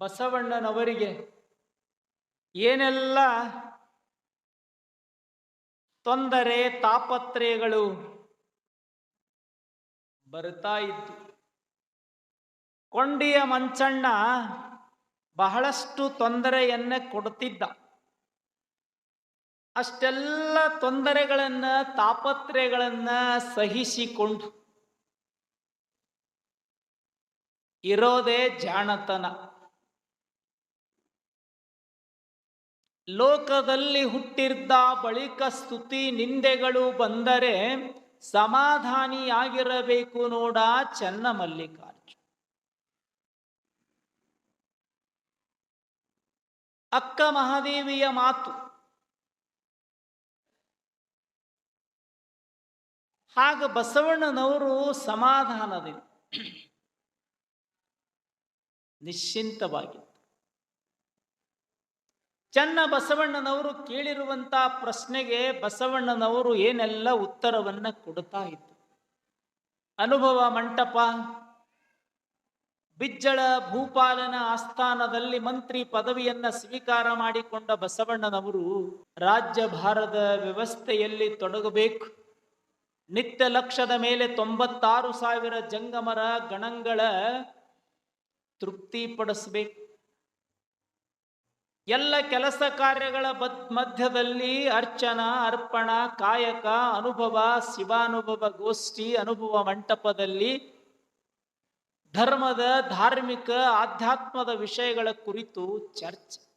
ಬಸವಣ್ಣನವರಿಗೆ ಏನೆಲ್ಲ ತೊಂದರೆ, ತಾಪತ್ರಯಗಳು ಬರ್ತಾ ಇತ್ತು ಕೊಂಡಿಯ ಮಂಚಣ್ಣ ಬಹಳಷ್ಟು ತೊಂದರೆಯನ್ನ ಕೊಡುತ್ತಿದ್ದ ಅಷ್ಟೆಲ್ಲ ತೊಂದರೆಗಳನ್ನ, ತಾಪತ್ರಯಗಳನ್ನ ಸಹಿಸಿಕೊಂಡು ಇರೋದೇ ಜಾಣತನ. ಲೋಕದಲ್ಲಿ ಹುಟ್ಟಿದ್ದ ಬಳಿಕ ಸ್ತುತಿ ನಿಂದೆಗಳು ಬಂದರೆ ಸಮಾಧಾನಿಯಾಗಿರಬೇಕು ನೋಡ ಚೆನ್ನ ಮಲ್ಲಿಕಾರ್ಜುನ ಅಕ್ಕ ಮಹಾದೇವಿಯ ಮಾತು. ಹಾಗ ಬಸವಣ್ಣನವರು ಸಮಾಧಾನದಿಂದ ನಿಶ್ಚಿಂತವಾಗಿತ್ತು ಚನ್ನ ಬಸವಣ್ಣನವರು ಕೇಳಿರುವಂತ ಪ್ರಶ್ನೆಗೆ ಬಸವಣ್ಣನವರು ಏನೆಲ್ಲ ಉತ್ತರವನ್ನ ಕೊಡುತ್ತಾ ಇತ್ತು ಅನುಭವ ಮಂಟಪ, ಬಿಜ್ಜಳ ಭೂಪಾಲನ ಆಸ್ಥಾನದಲ್ಲಿ ಮಂತ್ರಿ ಪದವಿಯನ್ನ ಸ್ವೀಕಾರ ಮಾಡಿಕೊಂಡ ಬಸವಣ್ಣನವರು ರಾಜ್ಯಭಾರದ ವ್ಯವಸ್ಥೆಯಲ್ಲಿ ತೊಡಗಬೇಕು. ನಿತ್ಯ ಲಕ್ಷದ ಮೇಲೆ ತೊಂಬತ್ತಾರು ಸಾವಿರ ಜಂಗಮರ ಗಣಗಳ ತೃಪ್ತಿಪಡಿಸಬೇಕು. ಎಲ್ಲ ಕೆಲಸ ಕಾರ್ಯಗಳ ಮಧ್ಯದಲ್ಲಿ ಅರ್ಚನ, ಅರ್ಪಣ, ಕಾಯಕ, ಅನುಭವ, ಶಿವಾನುಭವ, ಗೋಷ್ಠಿ, ಅನುಭವ ಮಂಟಪದಲ್ಲಿ ಧರ್ಮದ, ಧಾರ್ಮಿಕ, ಆಧ್ಯಾತ್ಮದ ವಿಷಯಗಳ ಕುರಿತು ಚರ್ಚೆ.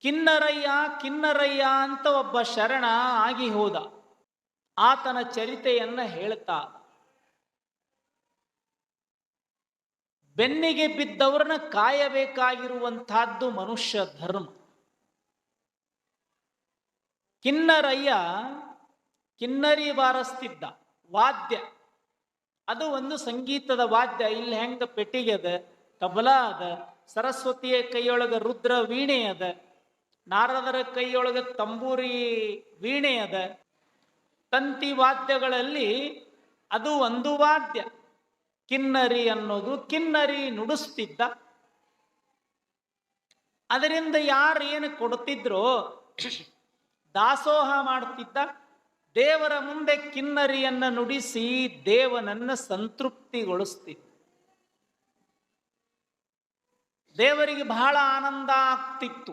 ಕಿನ್ನರಯ್ಯ ಕಿನ್ನರಯ್ಯ ಅಂತ ಒಬ್ಬ ಶರಣ ಆಗಿ ಹೋದ. ಆತನ ಚರಿತೆಯನ್ನ ಹೇಳ್ತಾ ಬೆನ್ನಿಗೆ ಬಿದ್ದವ್ರನ್ನ ಕಾಯಬೇಕಾಗಿರುವಂತಹದ್ದು ಮನುಷ್ಯ ಧರ್ಮ. ಕಿನ್ನರಯ್ಯ ಕಿನ್ನರಿ ಬಾರಿಸ್ತಿದ್ದ ವಾದ್ಯ. ಅದು ಒಂದು ಸಂಗೀತದ ವಾದ್ಯ. ಇಲ್ಲಿ ಹೆಂಗ ಪೆಟ್ಟಿಗೆ ಅದ? ತಬಲ ಅದ. ಸರಸ್ವತಿಯ ಕೈಯೊಳಗ ರುದ್ರ ವೀಣೆ ಅದ. ನಾರದರ ಕೈಯೊಳಗ ತಂಬೂರಿ ವೀಣೆ ಅದ. ತಂತಿ ವಾದ್ಯಗಳಲ್ಲಿ ಅದು ಒಂದು ವಾದ್ಯ. ಕಿನ್ನರಿ ಅನ್ನೋದು ಕಿನ್ನರಿ ನುಡಿಸ್ತಿದ್ದ. ಅದರಿಂದ ಯಾರು ಏನು ಕೊಡ್ತಿದ್ರೋ ದಾಸೋಹ ಮಾಡ್ತಿದ್ದ. ದೇವರ ಮುಂದೆ ಕಿನ್ನರಿಯನ್ನ ನುಡಿಸಿ ದೇವನನ್ನ ಸಂತೃಪ್ತಿಗೊಳಿಸ್ತಿದ್ದ. ದೇವರಿಗೆ ಬಹಳ ಆನಂದ ಆಗ್ತಿತ್ತು.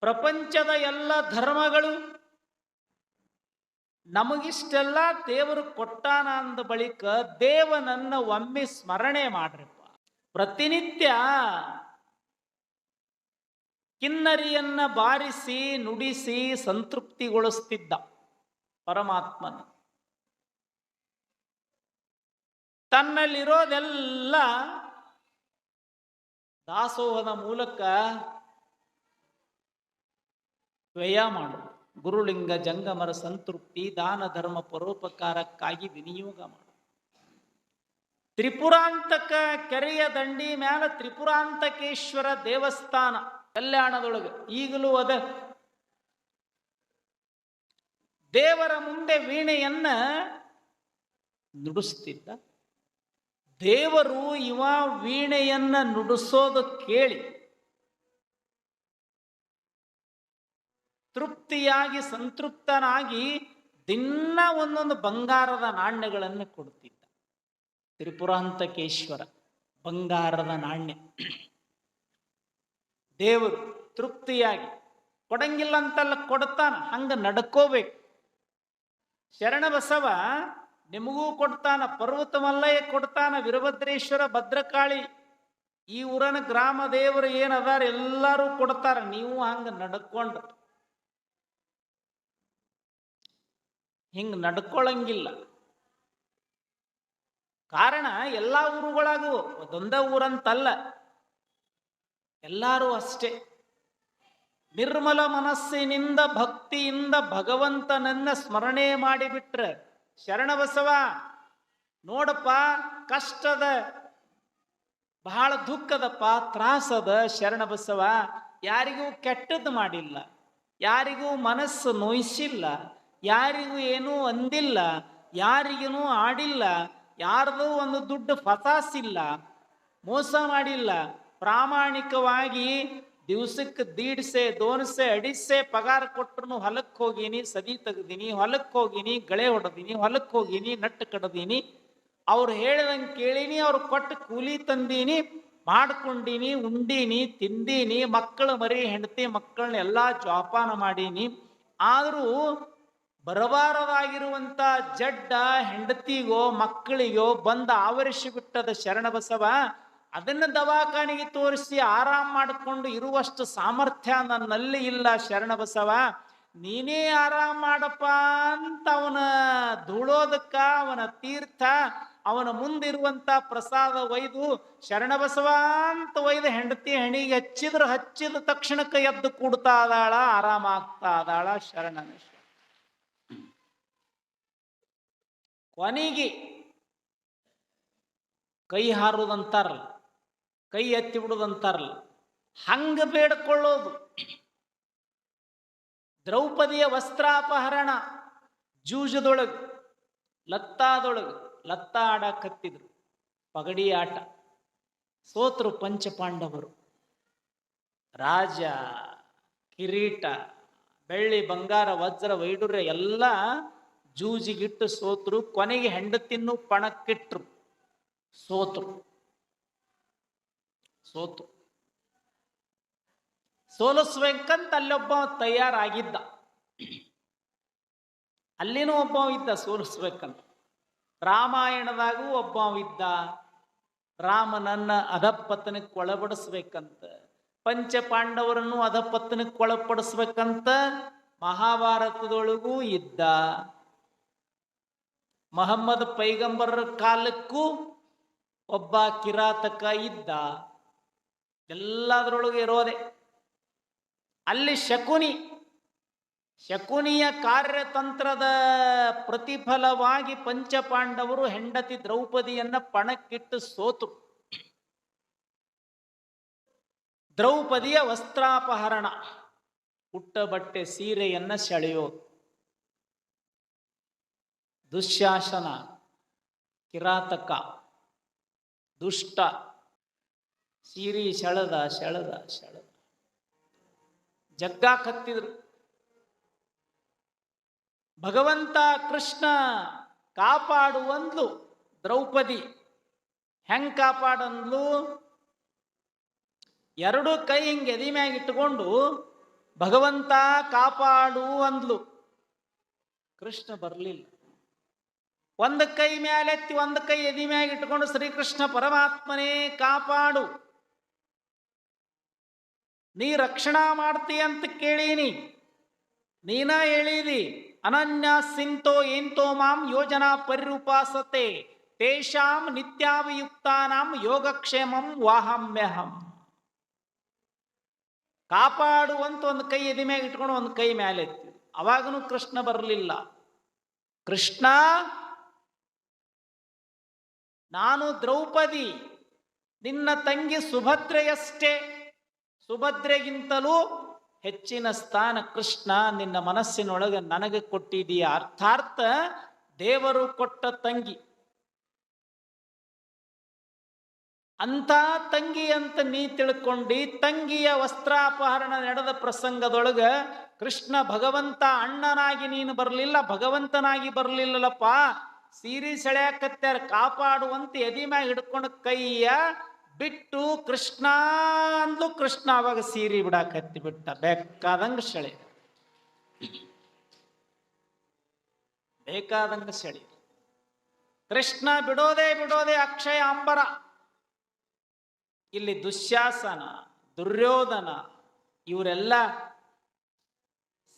ಪ್ರಪಂಚದ ಎಲ್ಲ ಧರ್ಮಗಳು ನಮಗಿಷ್ಟೆಲ್ಲ ದೇವರು ಕೊಟ್ಟಾನ ಅಂದ ಬಳಿಕ ದೇವನನ್ನ ಒಮ್ಮೆ ಸ್ಮರಣೆ ಮಾಡ್ರಿಪ್ಪ. ಪ್ರತಿನಿತ್ಯ ಕಿನ್ನರಿಯನ್ನ ಬಾರಿಸಿ, ನುಡಿಸಿ, ಸಂತೃಪ್ತಿಗೊಳಿಸ್ತಿದ್ದ ಪರಮಾತ್ಮನ. ತನ್ನಲ್ಲಿರೋದೆಲ್ಲ ದಾಸೋಹದ ಮೂಲಕ ವ್ಯಯ ಮಾಡು. ಗುರುಲಿಂಗ ಜಂಗಮರ ಸಂತೃಪ್ತಿ, ದಾನ ಧರ್ಮ ಪರೋಪಕಾರಕ್ಕಾಗಿ ವಿನಿಯೋಗ ಮಾಡು. ತ್ರಿಪುರಾಂತಕ ಕೆರೆಯ ದಂಡಿ ಮ್ಯಾಲ ತ್ರಿಪುರಾಂತಕೇಶ್ವರ ದೇವಸ್ಥಾನ ಕಲ್ಯಾಣದೊಳಗೆ ಈಗಲೂ ಅದ. ದೇವರ ಮುಂದೆ ವೀಣೆಯನ್ನ ನುಡಿಸ್ತಿದ್ದ. ದೇವರು ಇವ ವೀಣೆಯನ್ನ ನುಡಿಸೋದು ಕೇಳಿ ತೃಪ್ತಿಯಾಗಿ ಸಂತೃಪ್ತನಾಗಿ ದಿನ ಒಂದೊಂದು ಬಂಗಾರದ ನಾಣ್ಯಗಳನ್ನು ಕೊಡ್ತಿದ್ದ ತ್ರಿಪುರಾಂತಕೇಶ್ವರ ಬಂಗಾರದ ನಾಣ್ಯ. ದೇವರು ತೃಪ್ತಿಯಾಗಿ ಕೊಡಂಗಿಲ್ಲ ಅಂತಲ್ಲ ಕೊಡ್ತಾನ, ಹಂಗ ನಡ್ಕೋಬೇಕು. ಶರಣಬಸವ ನಿಮಗೂ ಕೊಡ್ತಾನ ಪರ್ವತ ಮಲ್ಲಯ್ಯ ಕೊಡ್ತಾನ, ವೀರಭದ್ರೇಶ್ವರ, ಭದ್ರಕಾಳಿ, ಈ ಊರನ ಗ್ರಾಮ ದೇವರು ಏನದಾರ ಎಲ್ಲರೂ ಕೊಡ್ತಾರ, ನೀವು ಹಂಗ ನಡ್ಕೊಂಡು. ಹಿಂಗ ನಡ್ಕೊಳ್ಳಂಗಿಲ್ಲ ಕಾರಣ ಎಲ್ಲಾ ಊರುಗಳಾಗೂ ಒಂದೊಂದೇ ಊರಂತಲ್ಲ. ಎಲ್ಲರೂ ಅಷ್ಟೇ. ನಿರ್ಮಲ ಮನಸ್ಸಿನಿಂದ, ಭಕ್ತಿಯಿಂದ ಭಗವಂತನನ್ನ ಸ್ಮರಣೆ ಮಾಡಿಬಿಟ್ರೆ ಶರಣಬಸವ ನೋಡಪ್ಪ, ಕಷ್ಟದ, ಬಹಳ ದುಃಖದಪ್ಪ ತ್ರಾಸದ ಶರಣಬಸವ ಯಾರಿಗೂ ಕೆಟ್ಟದ್ದು ಮಾಡಿಲ್ಲ, ಯಾರಿಗೂ ಮನಸ್ಸು ನೋಯಿಸಿಲ್ಲ. ಯಾರಿಗೂ ಏನೂ ಅಂದಿಲ್ಲ, ಯಾರಿಗೇನೂ ಆಡಿಲ್ಲ, ಯಾರ್ದೂ ಒಂದು ದುಡ್ಡು ಫಸಾಸಿಲ್ಲ, ಮೋಸ ಮಾಡಿಲ್ಲ. ಪ್ರಾಮಾಣಿಕವಾಗಿ ದಿವ್ಸಕ್ಕೆ ದೀಡ್ಸೆ, ದೋನ್ಸೆ, ಅಡಿಸೆ ಪಗಾರ ಕೊಟ್ರು ಹೊಲಕ್ಕೆ ಹೋಗಿನಿ, ಸದಿ ತೆಗ್ದೀನಿ ಹೊಲಕ್ಕೆ ಹೋಗಿನಿ, ಗಳೆ ಹೊಡೆದೀನಿ ಹೊಲಕ್ಕೆ ಹೋಗಿನಿ, ನಟ್ಟು ಕಡ್ದೀನಿ. ಅವ್ರು ಹೇಳ್ದಂಗೆ ಕೇಳೀನಿ, ಅವ್ರು ಕೊಟ್ಟು ಕೂಲಿ ತಂದೀನಿ, ಮಾಡ್ಕೊಂಡೀನಿ, ಉಂಡೀನಿ, ತಿಂದೀನಿ, ಮಕ್ಕಳು ಮರಿ ಹೆಂಡತಿ ಮಕ್ಕಳನ್ನೆಲ್ಲ ಜೋಪಾನ ಮಾಡೀನಿ. ಆದರೂ ಬರಬಾರದಾಗಿರುವಂತ ಜಡ್ಡ ಹೆಂಡತಿಗೋ ಮಕ್ಕಳಿಗೋ ಬಂದ ಆವರಿಸಿಬಿಟ್ಟದ ಶರಣಬಸವ ಅದನ್ನ ದವಾಖಾನೆಗೆ ತೋರಿಸಿ ಆರಾಮ್ ಮಾಡಿಕೊಂಡು ಇರುವಷ್ಟು ಸಾಮರ್ಥ್ಯ ನನ್ನಲ್ಲಿ ಇಲ್ಲ ಶರಣಬಸವ. ನೀನೇ ಆರಾಮ್ ಮಾಡಪ್ಪ ಅಂತ ಅವನ ಧೂಳೋದಕ್ಕ, ಅವನ ತೀರ್ಥ, ಅವನ ಮುಂದಿರುವಂತ ಪ್ರಸಾದ ಒಯ್ದು ಶರಣಬಸವ ಅಂತ ಒಯ್ದು ಹೆಂಡತಿ ಹೆಣಿಗೆ ಹಚ್ಚಿದ್ರ ಹಚ್ಚಿದ ತಕ್ಷಣಕ್ಕೆ ಎದ್ದು ಕೂಡ್ತಾ ಅದಾಳ ಆರಾಮಾಗ್ತಾ ಅದಾಳ ಶರಣನ ಕೊನೆಗೆ ಕೈ ಹಾರುವುದಂತಾರಲ್ಲ ಕೈ ಎತ್ತಿ ಬಿಡುವುದಂತಾರಲ್ಲ ಹಂಗ ಬೇಡ್ಕೊಳ್ಳೋದು. ದ್ರೌಪದಿಯ ವಸ್ತ್ರಾಪಹರಣ ಜೂಜದೊಳಗೆ, ಲತ್ತಾದೊಳಗೆ, ಲತ್ತ ಆಡಕತ್ತಿದ್ರು ಪಗಡಿ ಆಟ. ಸೋತರು ಪಂಚಪಾಂಡವರು. ರಾಜ, ಕಿರೀಟ, ಬೆಳ್ಳಿ, ಬಂಗಾರ, ವಜ್ರ ವೈಡೂರ್ಯ ಎಲ್ಲ ಜೂಜಿಗಿಟ್ಟು ಸೋತರು, ಕೊನೆಗೆ ಹೆಂಡತಿನ್ನು ಪಣಕ್ಕಿಟ್ರು. ಸೋತರು. ಸೋತು ಸೋಲಿಸ್ಬೇಕಂತ ಅಲ್ಲೊಬ್ಬ ತಯಾರಾಗಿದ್ದ. ಅಲ್ಲಿನೂ ಒಬ್ಬ ಇದ್ದ, ಸೋಲಿಸ್ಬೇಕಂತ. ರಾಮಾಯಣದಾಗೂ ಒಬ್ಬ ಇದ್ದ ರಾಮನನ್ನ ಅಧಪತನಕ್ಕೆ ಒಳಪಡಿಸ್ಬೇಕಂತ. ಪಂಚ ಪಾಂಡವರನ್ನು ಅಧಪತನಕ್ಕೆ ಒಳಪಡಿಸ್ಬೇಕಂತ ಮಹಾಭಾರತದೊಳಗೂ ಇದ್ದ. ಮಹಮ್ಮದ್ ಪೈಗಂಬರರ ಕಾಲಕ್ಕೂ ಒಬ್ಬ ಕಿರಾತಕ ಇದ್ದ. ಎಲ್ಲದರೊಳಗೆ ಇರೋದೆ. ಅಲ್ಲಿ ಶಕುನಿ, ಶಕುನಿಯ ಕಾರ್ಯತಂತ್ರದ ಪ್ರತಿಫಲವಾಗಿ ಪಂಚಪಾಂಡವರು ಹೆಂಡತಿ ದ್ರೌಪದಿಯನ್ನ ಪಣಕ್ಕಿಟ್ಟು ಸೋತು. ದ್ರೌಪದಿಯ ವಸ್ತ್ರಾಪಹರಣ ಉಟ್ಟ ಬಟ್ಟೆ ಸೀರೆಯನ್ನ ಸೆಳೆಯೋದು. ದುಶ್ಯಾಸನ ಕಿರಾತಕ, ದುಷ್ಟ, ಸೀರಿ ಸೆಳೆದ ಸೆಳೆದ ಸೆಳೆದ. ಜಗ್ಗಾಕತ್ತಿದ್ರು ಭಗವಂತ ಕೃಷ್ಣ ಕಾಪಾಡುವಂದ್ಲು ದ್ರೌಪದಿ. ಹೆಂಗ್ ಕಾಪಾಡಂದ್ಲು? ಎರಡು ಕೈ ಹಿಂಗೆ ಎದಿ ಮ್ಯಾಗ ಇಟ್ಕೊಂಡು ಭಗವಂತ ಕಾಪಾಡು ಅಂದ್ಲು. ಕೃಷ್ಣ ಬರಲಿಲ್ಲ. ಒಂದು ಕೈ ಮ್ಯಾಲೆತ್ತಿ ಒಂದು ಕೈ ಎದಿ ಇಟ್ಕೊಂಡು ಶ್ರೀಕೃಷ್ಣ ಪರಮಾತ್ಮನೇ ಕಾಪಾಡು. ನೀ ರಕ್ಷಣಾ ಮಾಡ್ತಿ ಅಂತ ಕೇಳೀನಿ. ನೀನ ಹೇಳಿದಿ, ಅನನ್ಯ ಸಿಂತೋ ಏಂತೋ ಮಾಂ ಯೋಜನಾ ಪರಿರೂಪಾಸತೆ, ತೇಷಾಂ ನಿತ್ಯಾಭಿಯುಕ್ತಾನಾಂ ಯೋಗಕ್ಷೇಮಂ ವಾಹಮ್ಯಹಂ. ಕಾಪಾಡುವಂತ ಒಂದು ಕೈ ಎದಿ ಮ್ಯಾಗ ಇಟ್ಕೊಂಡು ಒಂದು ಕೈ ಮ್ಯಾಲೆತ್ತಿ ಅವಾಗನು ಕೃಷ್ಣ ಬರಲಿಲ್ಲ. ಕೃಷ್ಣ ನಾನು ದ್ರೌಪದಿ, ನಿನ್ನ ತಂಗಿ ಸುಭದ್ರೆಯಷ್ಟೇ. ಸುಭದ್ರೆಗಿಂತಲೂ ಹೆಚ್ಚಿನ ಸ್ಥಾನ ಕೃಷ್ಣ, ನಿನ್ನ ಮನಸ್ಸಿನೊಳಗೆ ನನಗೆ ಕೊಟ್ಟಿದೀಯ. ಅರ್ಥಾರ್ಥ, ದೇವರು ಕೊಟ್ಟ ತಂಗಿ. ಅಂಥ ತಂಗಿ ಅಂತ ನೀ ತಿಳ್ಕೊಂಡಿ, ತಂಗಿಯ ವಸ್ತ್ರಾಪಹರಣ ನಡೆದ ಪ್ರಸಂಗದೊಳಗೆ ಕೃಷ್ಣ ಭಗವಂತ ಅಣ್ಣನಾಗಿ ನೀನು ಬರಲಿಲ್ಲ, ಭಗವಂತನಾಗಿ ಬರಲಿಲ್ಲಪ್ಪ ಸೀರೆ ಸೆಳೆಯಕತ್ತಾರ ಕಾಪಾಡುವಂತ ಎದಿ ಮ್ಯಾಗ ಹಿಡ್ಕೊಂಡು ಕೈಯ ಬಿಟ್ಟು ಕೃಷ್ಣ ಅಂದ್ಲು ಕೃಷ್ಣ ಅವಾಗ ಸೀರೆ ಬಿಡಾಕತ್ತಿ ಬಿಟ್ಟ. ಬೇಕಾದಂಗ ಸೆಳೆ. ಬೇಕಾದಂಗ ಸೆಳೆ. ಕೃಷ್ಣ ಬಿಡೋದೇ ಬಿಡೋದೇ ಅಕ್ಷಯ ಅಂಬರ. ಇಲ್ಲಿ ದುಶ್ಯಾಸನ, ದುರ್ಯೋಧನ, ಇವರೆಲ್ಲ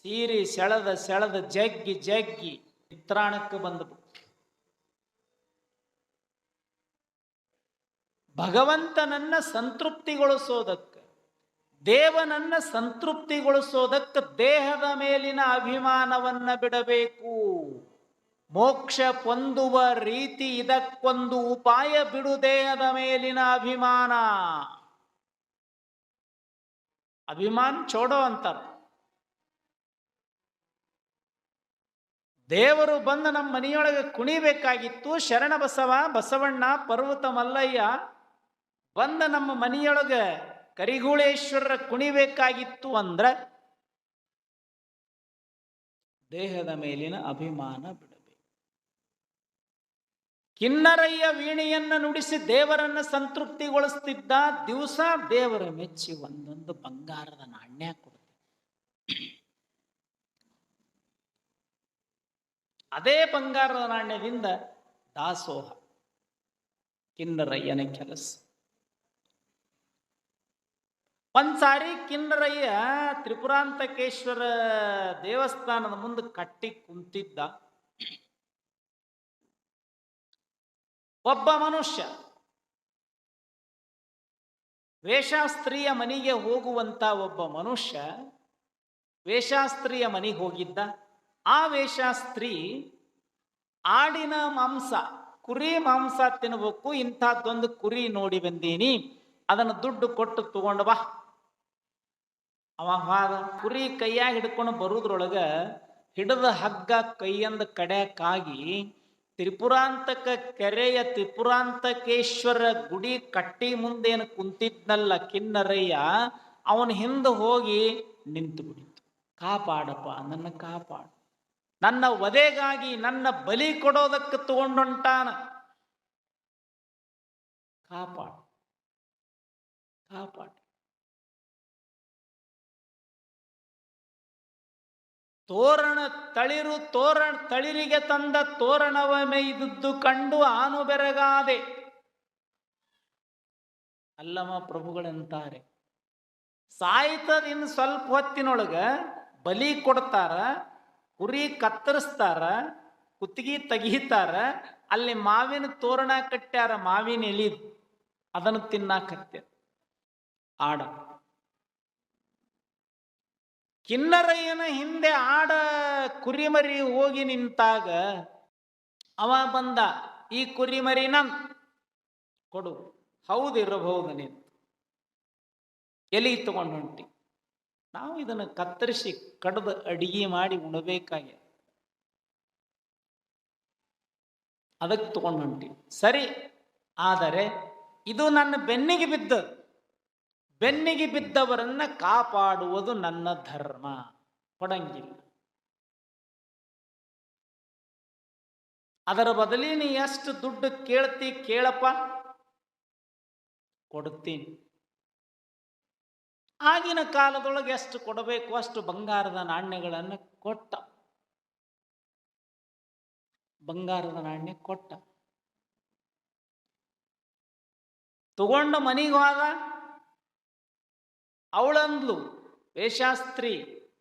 ಸೀರಿ ಸೆಳೆದ ಸೆಳೆದ ಜಗ್ಗಿ ಜಗ್ಗಿ ಚಿತ್ರಾಣಕ್ಕೆ ಬಂದ್ಬಿಟ್ಟು ಭಗವಂತನನ್ನ ಸಂತೃಪ್ತಿಗೊಳಿಸೋದಕ್ಕೆ, ದೇವನನ್ನ ಸಂತೃಪ್ತಿಗೊಳಿಸೋದಕ್ಕೆ ದೇಹದ ಮೇಲಿನ ಅಭಿಮಾನವನ್ನ ಬಿಡಬೇಕು. ಮೋಕ್ಷ ಪೊಂದುವ ರೀತಿ ಇದಕ್ಕೊಂದು ಉಪಾಯ ಬಿಡು ದೇಹದ ಮೇಲಿನ ಅಭಿಮಾನ. ಅಭಿಮಾನ್ ಚೋಡೋ ಅಂತಾರ. ದೇವರು ಬಂದು ನಮ್ಮ ಮನೆಯೊಳಗೆ ಕುಣಿಬೇಕಾಗಿತ್ತು, ಶರಣ ಬಸವ ಬಸವಣ್ಣ ಪರ್ವತ ಮಲ್ಲಯ್ಯ ಬಂದ ನಮ್ಮ ಮನೆಯೊಳಗೆ ಕರಿಗೂಳೇಶ್ವರರ ಕುಣಿಬೇಕಾಗಿತ್ತು ಅಂದ್ರ ದೇಹದ ಮೇಲಿನ ಅಭಿಮಾನ ಬಿಡಬೇಕು. ಕಿನ್ನರಯ್ಯ ವೀಣೆಯನ್ನು ನುಡಿಸಿ ದೇವರನ್ನ ಸಂತೃಪ್ತಿಗೊಳಿಸ್ತಿದ್ದ ದಿವಸ ದೇವರ ಮೆಚ್ಚಿ ಒಂದೊಂದು ಬಂಗಾರದ ನಾಣ್ಯ ಕೊಡ್ತಿದ್ದ ಅದೇ ಬಂಗಾರದ ನಾಣ್ಯದಿಂದ ದಾಸೋಹ, ಕಿನ್ನರಯ್ಯನ ಕೆಲಸ. ಒಂದ್ಸಾರಿ ಕಿನ್ನರಯ್ಯ ತ್ರಿಪುರಾಂತಕೇಶ್ವರ ದೇವಸ್ಥಾನದ ಮುಂದೆ ಕಟ್ಟಿ ಕುಂತಿದ್ದ. ಒಬ್ಬ ಮನುಷ್ಯ ವೇಷಾಸ್ತ್ರೀಯ ಮನೆಗೆ ಹೋಗುವಂತ ಒಬ್ಬ ಮನುಷ್ಯ ವೇಷಾಸ್ತ್ರೀಯ ಮನೆಗೆ ಹೋಗಿದ್ದ. ಆ ವೇಷಾಸ್ತ್ರೀ ಆಡಿನ ಮಾಂಸ, ಕುರಿ ಮಾಂಸ ತಿನ್ನಬೇಕು ಇಂಥದ್ದೊಂದು ಕುರಿ ನೋಡಿ ಬಂದೀನಿ, ಅದನ್ನು ದುಡ್ಡು ಕೊಟ್ಟು ತಗೊಂಡು ಬಾ. ಅವ ಹೋದ ಕುರಿ ಕೈಯಾಗ ಹಿಡ್ಕೊಂಡು ಬರುದ್ರೊಳಗ ಹಿಡಿದ ಹಗ್ಗ ಕೈಯಂದ ಕಡ್ಯಾಕಾಗಿ ತ್ರಿಪುರಾಂತಕ ಕೆರೆಯ ತ್ರಿಪುರಾಂತಕೇಶ್ವರ ಗುಡಿ ಕಟ್ಟಿ ಮುಂದೇನು ಕುಂತಿದ್ನಲ್ಲ ಕಿನ್ನರಯ್ಯ, ಅವನ ಹಿಂದೆ ಹೋಗಿ ನಿಂತು ಬಿಡಿತು. ಕಾಪಾಡಪ್ಪ, ನನ್ನ ಕಾಪಾಡು. ನನ್ನ ವಧೆಗಾಗಿ ನನ್ನ ಬಲಿ ಕೊಡೋದಕ್ಕೆ ತಗೊಂಡೊಂಟಾನ. ಕಾಪಾಡು. ಕಾಪಾಡು. ತೋರಣ ತಳಿರು ತೋರಣ ತಳಿರಿಗೆ ತಂದ ತೋರಣವ ಮೇಯ್ದದ್ದು ಕಂಡು ಆನು ಬೆರಗಾದೆ. ಅಲ್ಲಮ ಪ್ರಭುಗಳಂತಾರೆ ಸಾಯ್ತದ ಸ್ವಲ್ಪ ಹೊತ್ತಿನೊಳಗ ಬಲಿ ಕೊಡ್ತಾರ, ಕುರಿ ಕತ್ತರಿಸ್ತಾರ, ಕುತ್ತಿಗೆ ತೆಗೀತಾರ, ಅಲ್ಲಿ ಮಾವಿನ ತೋರಣ ಕಟ್ಟ್ಯಾರ ಮಾವಿನ ಎಲಿ, ಅದನ್ನು ತಿನ್ನಾಕತ್ತೆ ಆಡ. ಕಿನ್ನರಯ್ಯನ ಹಿಂದೆ ಆಡ ಕುರಿಮರಿ ಹೋಗಿ ನಿಂತಾಗ ಅವ ಬಂದ, ಈ ಕುರಿಮರಿ ನನ್, ಕೊಡು ಹೌದು ಇರಬಹುದು ನೀನು. ಎಲಿ ತಗೊಂಡು ಹೊಂಟಿ. ನಾವು ಇದನ್ನು ಕತ್ತರಿಸಿ ಕಡ್ದು ಅಡಿಗೆ ಮಾಡಿ ಉಣಬೇಕಾಗಿ ಅದಕ್ಕೆ ತಗೊಂಡು ಹೊಂಟಿ. ಸರಿ, ಆದರೆ ಇದು ನನ್ನ ಬೆನ್ನಿಗೆ ಬಿದ್ದ ಬೆನ್ನಿಗೆ ಬಿದ್ದವರನ್ನ ಕಾಪಾಡುವುದು ನನ್ನ ಧರ್ಮ. ಕೊಡಂಗಿಲ್ಲ. ಅದರ ಬದಲಿ ನೀ ಎಷ್ಟು ದುಡ್ಡು ಕೇಳ್ತಿ ಕೇಳಪ್ಪ. ಕೊಡ್ತೀನಿ ಆಗಿನ ಕಾಲದೊಳಗೆ ಎಷ್ಟು ಕೊಡಬೇಕು, ಅಷ್ಟು ಬಂಗಾರದ ನಾಣ್ಯಗಳನ್ನು ಕೊಟ್ಟ. ಬಂಗಾರದ ನಾಣ್ಯ ಕೊಟ್ಟ. ತಗೊಂಡು ಮನೆಗೆ ಅವಳಂದ್ಲು, ವೇಷಾಸ್ತ್ರಿ,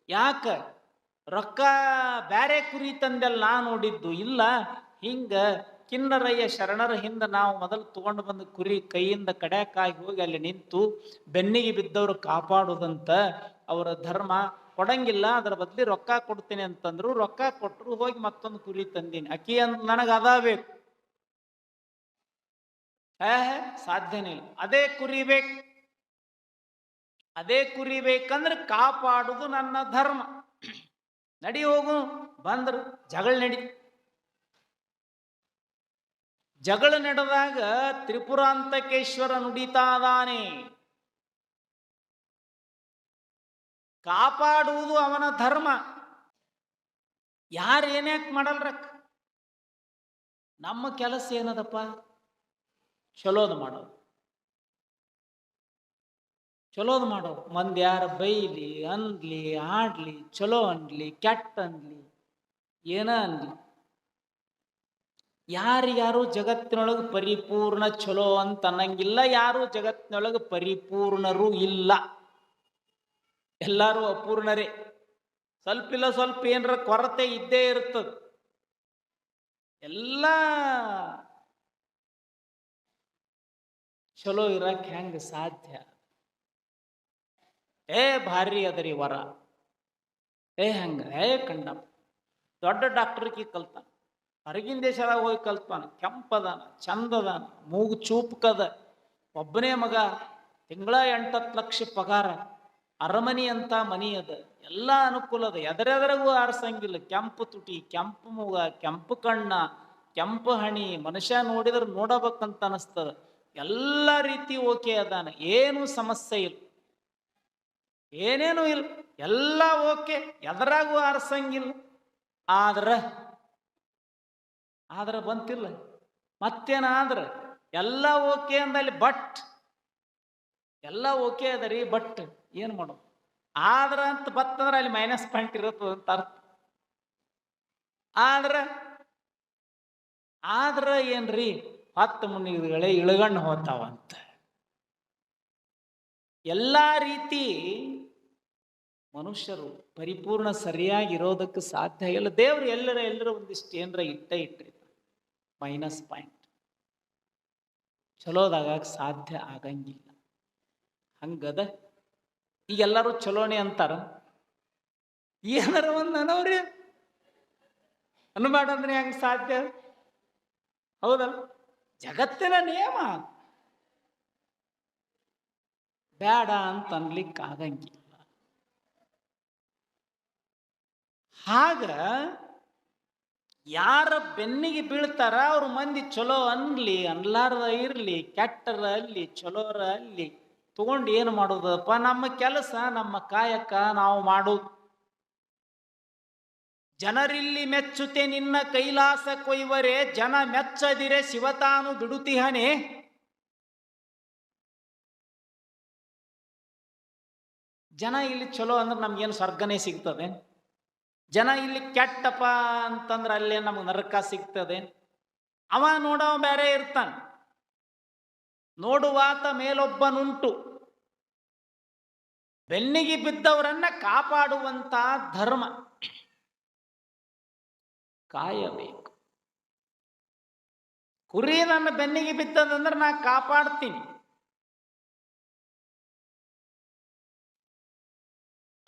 ಯಾಕ? ರೊಕ್ಕ ಬ್ಯಾರೆ ಕುರಿ ತಂದೆಲ್ಲ ನೋಡಿದ್ದು ಇಲ್ಲ. ಹಿಂಗ ಕಿನ್ನರಯ್ಯ ಶರಣರ ಹಿಂದ ನಾವು ಮೊದಲು ತಗೊಂಡು ಬಂದ ಕುರಿ ಕೈಯಿಂದ ಕಡ್ಯಾಕಾಗಿ ಹೋಗಿ ಅಲ್ಲಿ ನಿಂತು ಬೆನ್ನಿಗೆ ಬಿದ್ದವರು ಕಾಪಾಡೋದಂತ ಅವರ ಧರ್ಮ. ಕೊಡಂಗಿಲ್ಲ, ಅದರ ಬದಲಿ ರೊಕ್ಕ ಕೊಡ್ತೀನಿ ಅಂತಂದ್ರು, ರೊಕ್ಕ ಕೊಟ್ಟರು ಹೋಗಿ ಮತ್ತೊಂದು ಕುರಿ ತಂದೀನಿ. ಅಕ್ಕಿ ಅಂತ ನನಗೆ ಅದ ಬೇಕು ಸಾಧ್ಯನೇ ಇಲ್ಲ. ಅದೇ ಕುರಿ ಬೇಕು. ಅದೇ ಕುರಿ ಬೇಕಂದ್ರೆ ಕಾಪಾಡುದು ನನ್ನ ಧರ್ಮ. ನಡಿ ಹೋಗು, ಬಂದ್ರು, ಜಗಳ ನಡಿ. ಜಗಳ ನಡೆದಾಗ ತ್ರಿಪುರಾಂತಕೇಶ್ವರ ನುಡಿತಾದಾನೆ. ಕಾಪಾಡುವುದು ಅವನ ಧರ್ಮ. ಯಾರು ಏನ್ಯಾಕ್ ಮಾಡಲ್ರಕ್ಕ? ನಮ್ಮ ಕೆಲಸ ಏನದಪ್ಪ? ಚಲೋದು ಮಾಡೋದು. ಚಲೋದು ಮಾಡೋರು ಮಂದಿ ಯಾರ ಬೈಲಿ ಅನ್ಲಿ ಆಡ್ಲಿ, ಚಲೋ ಅನ್ಲಿ, ಕೆಟ್ಟ ಅನ್ಲಿ, ಏನ ಅನ್ಲಿ. ಯಾರ್ಯಾರು ಜಗತ್ತಿನೊಳಗೆ ಪರಿಪೂರ್ಣ ಚಲೋ ಅಂತ ಅನ್ನಂಗಿಲ್ಲ, ಯಾರು ಜಗತ್ತಿನೊಳಗೆ ಪರಿಪೂರ್ಣರು ಇಲ್ಲ. ಎಲ್ಲರೂ ಅಪೂರ್ಣರೇ. ಸ್ವಲ್ಪ ಇಲ್ಲ ಸ್ವಲ್ಪ ಏನರ ಕೊರತೆ ಇದ್ದೇ ಇರ್ತದ. ಎಲ್ಲ ಚಲೋ ಇರಕ್ ಹೆಂಗ ಸಾಧ್ಯ? ಏ ಭಾರಿ ಅದರಿ ವರ. ಏ ಹಂಗ, ಏ ಕಂಡ ದೊಡ್ಡ ಡಾಕ್ಟರ್ಗೆ ಕಲ್ತಾನ ಹೊರಗಿನ ದೇಶದಾಗ ಹೋಗಿ ಕಲ್ತಾನ ಕೆಂಪದಾನ, ಚಂದದಾನ, ಮೂಗು ಚೂಪ್ಕದ. ಒಬ್ಬನೇ ಮಗ ತಿಂಗಳ ಎಂಟತ್ತು ಲಕ್ಷ ಪಗಾರ, ಅರಮನಿ ಅಂತ ಮನಿ ಅದ, ಎಲ್ಲ ಅನುಕೂಲ ಅದ. ಎದರೆದರಗೂ ಆರಿಸಂಗಿಲ್ಲ. ಕೆಂಪು ತುಟಿ, ಕೆಂಪು ಮೂಗ, ಕೆಂಪು ಕಣ್ಣ, ಕೆಂಪು ಹಣಿ, ಮನುಷ್ಯ ನೋಡಿದ್ರೆ ನೋಡಬೇಕಂತ ಅನಿಸ್ತದ. ಎಲ್ಲ ರೀತಿ ಓಕೆ ಅದಾನ. ಏನು ಸಮಸ್ಯೆ ಇಲ್ಲ. ಏನೇನು ಇಲ್ಲ. ಎಲ್ಲ ಓಕೆ. ಎದರಾಗೂ ಆರಿಸಂಗಿಲ್ಲ. ಆದ್ರೆ ಆದ್ರೆ ಬಂತಿಲ್ಲ. ಮತ್ತೇನಾದ್ರ? ಎಲ್ಲ ಓಕೆ ಅಂದಲ್ಲಿ ಬಟ್. ಎಲ್ಲ ಓಕೆ ಅದ ರೀ ಬಟ್. ಏನು ಮಾಡೋದು? ಆದ್ರ ಅಂತ ಬತ್ತಂದ್ರೆ ಅಲ್ಲಿ ಮೈನಸ್ ಪಾಯಿಂಟ್ ಇರುತ್ತದೆ ಅಂತ ಅರ್ಥ. ಆದ್ರ ಆದ್ರ ಏನ್ರಿ? ಹತ್ತು ಮುನಿಗಳೇ ಇಳಗಣ್ಣು ಹೋತಾವಂತ. ಎಲ್ಲಾ ರೀತಿ ಮನುಷ್ಯರು ಪರಿಪೂರ್ಣ ಸರಿಯಾಗಿರೋದಕ್ಕೆ ಸಾಧ್ಯ ಇಲ್ಲ. ದೇವರು ಎಲ್ಲರ ಎಲ್ಲರ ಒಂದಿಷ್ಟು ಏನರ ಇಟ್ಟ ಇಟ್ಟಿರ್ತಾರೆ ಮೈನಸ್ ಪಾಯಿಂಟ್ ಚಲೋದಾಗ ಸಾಧ್ಯ ಆಗಂಗಿಲ್ಲ. ಹಂಗದ? ಈಗ ಎಲ್ಲರೂ ಚಲೋನೆ ಅಂತಾರ? ಏನಾರ ಒಂದು ಅನ್ನೋರಿ ಅನ್ಮಾಡಂದ್ರೆ ಹೆಂಗ್ ಸಾಧ್ಯ? ಹೌದಲ್ಲ ಜಗತ್ತಿನ ನಿಯಮ. ಬೇಡ ಅಂತ ಅನ್ಲಿಕ್ಕೆ ಆಗಂಗಿಲ್ಲ. ಹಾಗ ಯಾರ ಬೆನ್ನಿಗೆ ಬೀಳ್ತಾರ ಅವ್ರ ಮಂದಿ ಚಲೋ ಅನ್ಲಿ, ಅನ್ಲಾರ್ದ ಇರಲಿ ಕೆಟ್ಟರ ಅಲ್ಲಿ ಚಲೋರ ಅಲ್ಲಿ ತಗೊಂಡು ಏನು ಮಾಡೋದಪ್ಪ? ನಮ್ಮ ಕೆಲಸ, ನಮ್ಮ ಕಾಯಕ ನಾವು ಮಾಡೋದು. ಜನರಿಲ್ಲಿ ಮೆಚ್ಚುತ್ತೆ ನಿನ್ನ ಕೈಲಾಸ ಕೊಯ್ವರೆ, ಜನ ಮೆಚ್ಚದಿರೆ ಶಿವತಾನು ಬಿಡುತಿಹನೆ. ಜನ ಇಲ್ಲಿ ಚಲೋ ಅಂದ್ರೆ ನಮ್ಗೇನು ಸ್ವರ್ಗನೇ ಸಿಗ್ತದೆ? ಜನ ಇಲ್ಲಿ ಕೆಟ್ಟಪ್ಪ ಅಂತಂದ್ರೆ ಅಲ್ಲೇ ನಮಗೆ ನರಕ ಸಿಗ್ತದೆ. ಅವ ನೋಡವ ಬೇರೆ ಇರ್ತಾನೆ. ನೋಡುವಾತ ಮೇಲೊಬ್ಬನುಂಟು. ಬೆನ್ನಿಗೆ ಬಿದ್ದವರನ್ನ ಕಾಪಾಡುವಂತ ಧರ್ಮ. ಕಾಯಬೇಕು. ಕುರಿ ನನ್ನ ಬೆನ್ನಿಗೆ ಬಿದ್ದದಂದ್ರೆ ನಾ ಕಾಪಾಡ್ತೀನಿ.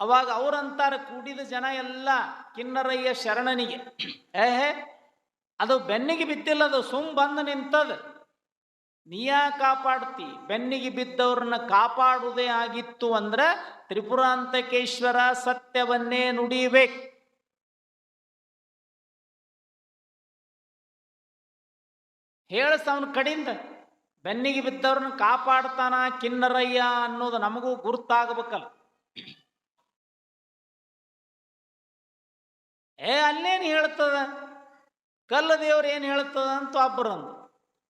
ಅವಾಗ ಅವ್ರಂತಾರ ಕೂಡಿದ ಜನ ಎಲ್ಲ ಕಿನ್ನರಯ್ಯ ಶರಣನಿಗೆ. ಏಹೇ ಅದು ಬೆನ್ನಿಗೆ ಬಿದ್ದಿಲ್ಲ ಅದು, ಸುಮ್ ಬಂದು ನಿಂತದ. ನೀಯಾ ಕಾಪಾಡ್ತಿ? ಬೆನ್ನಿಗೆ ಬಿದ್ದವ್ರನ್ನ ಕಾಪಾಡುವುದೇ ಆಗಿತ್ತು ಅಂದ್ರೆ ತ್ರಿಪುರಾಂತಕೇಶ್ವರ ಸತ್ಯವನ್ನೇ ನುಡಿಬೇಕು. ಹೇಳಸ ಅವನ ಕಡಿಂದ, ಬೆನ್ನಿಗೆ ಬಿದ್ದವ್ರನ್ನ ಕಾಪಾಡ್ತಾನ ಕಿನ್ನರಯ್ಯ ಅನ್ನೋದು ನಮಗೂ ಗುರುತಾಗಬೇಕಲ್ಲ. ಏ, ಅಲ್ಲೇನು ಹೇಳ್ತದ? ಕಲ್ಲ ದೇವ್ರು ಏನು ಹೇಳ್ತದ ಅಂತ ಒಬ್ಬರಂದು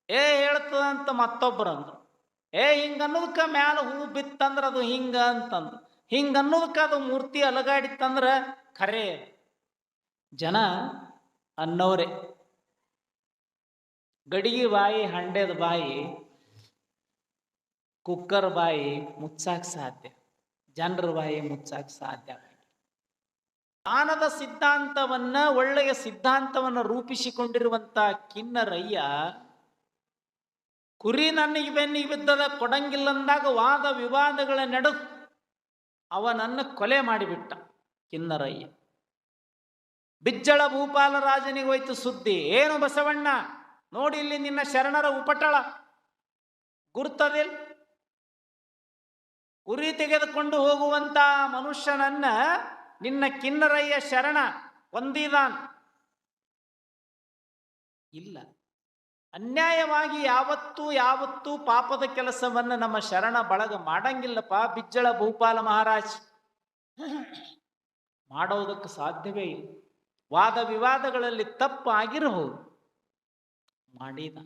ಏ ಹೇಳ್ತದ ಅಂತ ಮತ್ತೊಬ್ಬರಂದು ಏ ಹಿಂಗ ಅನ್ನೋದಕ್ಕ ಮ್ಯಾಲ ಹೂ ಬಿತ್ತಂದ್ರೆ ಅದು ಹಿಂಗ ಅಂತಂದು ಹಿಂಗ ಅನ್ನೋದಕ್ಕ ಅದು ಮೂರ್ತಿ ಅಲಗಾಡಿತ್ತಂದ್ರೆ ಖರೆ. ಜನ ಅನ್ನೋರೆ. ಗಡಿಗೆ ಬಾಯಿ ಹಂಡೆದ ಬಾಯಿ, ಕುಕ್ಕರ್ ಬಾಯಿ ಮುಚ್ಚಾಕ್ ಸಾಧ್ಯ. ಜನರ ಬಾಯಿ ಮುಚ್ಚಾಕ್ ಸಾಧ್ಯ. ಜ್ಞಾನದ ಸಿದ್ಧಾಂತವನ್ನ ಒಳ್ಳೆಯ ಸಿದ್ಧಾಂತವನ್ನ ರೂಪಿಸಿಕೊಂಡಿರುವಂತ ಕಿನ್ನರಯ್ಯ ಕುರಿ ನನಗೆ ಬೆನ್ನಿಗೆ ಬಿದ್ದದ ಕೊಡಂಗಿಲ್ಲಂದಾಗ ವಾದ ವಿವಾದಗಳ ನಡೆದು ಅವನನ್ನ ಕೊಲೆ ಮಾಡಿಬಿಟ್ಟ ಕಿನ್ನರಯ್ಯ. ಬಿಜ್ಜಳ ಭೂಪಾಲ ರಾಜನಿಗೆ ಹೋಯ್ತು ಸುದ್ದಿ, ಏನು ಬಸವಣ್ಣ, ನೋಡಿ ಇಲ್ಲಿ ನಿನ್ನ ಶರಣರ ಉಪಟಳ, ಗುರ್ತದಿಲ್? ಕುರಿ ತೆಗೆದುಕೊಂಡು ಹೋಗುವಂತ ಮನುಷ್ಯನನ್ನ ನಿನ್ನ ಕಿನ್ನರಯ್ಯ ಶರಣ ಒಂದಿದಾನ್ ಇಲ್ಲ. ಅನ್ಯಾಯವಾಗಿ ಯಾವತ್ತೂ ಯಾವತ್ತೂ ಪಾಪದ ಕೆಲಸವನ್ನ ನಮ್ಮ ಶರಣ ಬಳಗ ಮಾಡಂಗಿಲ್ಲಪ್ಪ, ಬಿಜ್ಜಳ ಭೂಪಾಲ ಮಹಾರಾಜ್. ಮಾಡೋದಕ್ಕೆ ಸಾಧ್ಯವೇ ಇಲ್ಲ. ವಾದ ವಿವಾದಗಳಲ್ಲಿ ತಪ್ಪು ಆಗಿರಬಹುದು ಮಾಡಿದ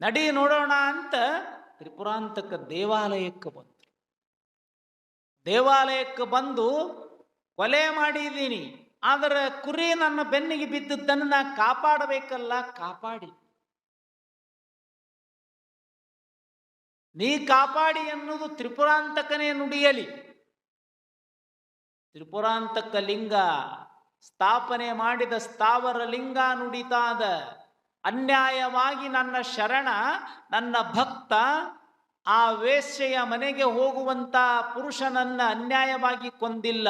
ನಡಿ ನೋಡೋಣ ಅಂತ ತ್ರಿಪುರಾಂತಕ ದೇವಾಲಯಕ್ಕೆ ಬಂತು ದೇವಾಲಯಕ್ಕೆ ಬಂದು ಕೊಲೆ ಮಾಡಿದ್ದೀನಿ. ಆದರೆ ಕುರಿ ನನ್ನ ಬೆನ್ನಿಗೆ ಬಿದ್ದದ್ದನ್ನು ನಾ ಕಾಪಾಡಬೇಕಲ್ಲ, ಕಾಪಾಡಿ. ನೀ ಕಾಪಾಡಿ ಎನ್ನುವುದು ತ್ರಿಪುರಾಂತಕನೇ ನುಡಿಯಲಿ. ತ್ರಿಪುರಾಂತಕ ಲಿಂಗ ಸ್ಥಾಪನೆ ಮಾಡಿದ ಸ್ಥಾವರ ಲಿಂಗ ನುಡಿತಾದ ಅನ್ಯಾಯವಾಗಿ ನನ್ನ ಶರಣ, ನನ್ನ ಭಕ್ತ ಆ ವೇಶ್ಯೆಯ ಮನೆಗೆ ಹೋಗುವಂತ ಪುರುಷನನ್ನ ಅನ್ಯಾಯವಾಗಿ ಕೊಂದಿಲ್ಲ.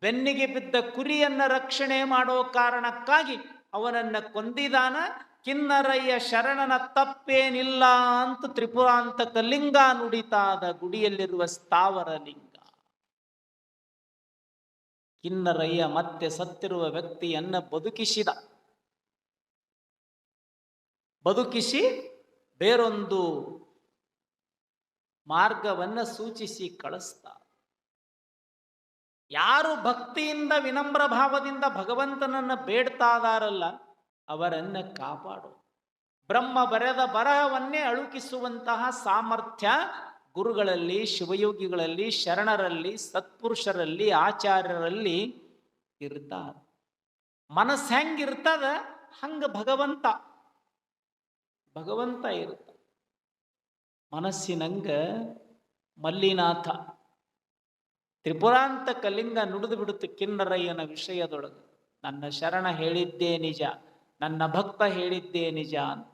ಬೆನ್ನಿಗೆ ಬಿದ್ದ ಕುರಿಯನ್ನ ರಕ್ಷಣೆ ಮಾಡೋ ಕಾರಣಕ್ಕಾಗಿ ಅವನನ್ನ ಕೊಂದಿದಾನ. ಕಿನ್ನರಯ್ಯ ಶರಣನ ತಪ್ಪೇನಿಲ್ಲ ಅಂತ ತ್ರಿಪುರಾಂತಕ ಲಿಂಗ ನುಡಿತಾದ ಗುಡಿಯಲ್ಲಿರುವ ಸ್ಥಾವರ ಲಿಂಗ. ಕಿನ್ನರಯ್ಯ ಮತ್ತೆ ಸತ್ತಿರುವ ವ್ಯಕ್ತಿಯನ್ನ ಬದುಕಿಸಿದ. ಬದುಕಿಸಿ ಬೇರೊಂದು ಮಾರ್ಗವನ್ನ ಸೂಚಿಸಿ ಕಳಿಸ್ತಾರೆ ಯಾರು ಭಕ್ತಿಯಿಂದ ವಿನಮ್ರ ಭಾವದಿಂದ ಭಗವಂತನನ್ನ ಬೇಡ್ತಾ ಇದಾರಲ್ಲ ಅವರನ್ನ ಕಾಪಾಡು. ಬ್ರಹ್ಮ ಬರೆದ ಬರಹವನ್ನೇ ಅಳುಕಿಸುವಂತಹ ಸಾಮರ್ಥ್ಯ ಗುರುಗಳಲ್ಲಿ, ಶಿವಯೋಗಿಗಳಲ್ಲಿ, ಶರಣರಲ್ಲಿ, ಸತ್ಪುರುಷರಲ್ಲಿ, ಆಚಾರ್ಯರಲ್ಲಿ ಇರ್ತಾರೆ. ಮನಸ್ಸು ಹೆಂಗಿರ್ತದ? ಹಂಗ ಭಗವಂತ. ಭಗವಂತ ಇರ್ತ ಮನಸ್ಸಿನಂಗ ಮಲ್ಲಿನಾಥ. ತ್ರಿಪುರಾಂತ ಕಲಿಂಗ ನುಡಿದು ಬಿಡುತ್ತೆ ಕಿನ್ನರಯ್ಯನ ವಿಷಯದೊಳಗೆ. ನನ್ನ ಶರಣ ಹೇಳಿದ್ದೇ ನಿಜ, ನನ್ನ ಭಕ್ತ ಹೇಳಿದ್ದೇ ನಿಜ ಅಂತ.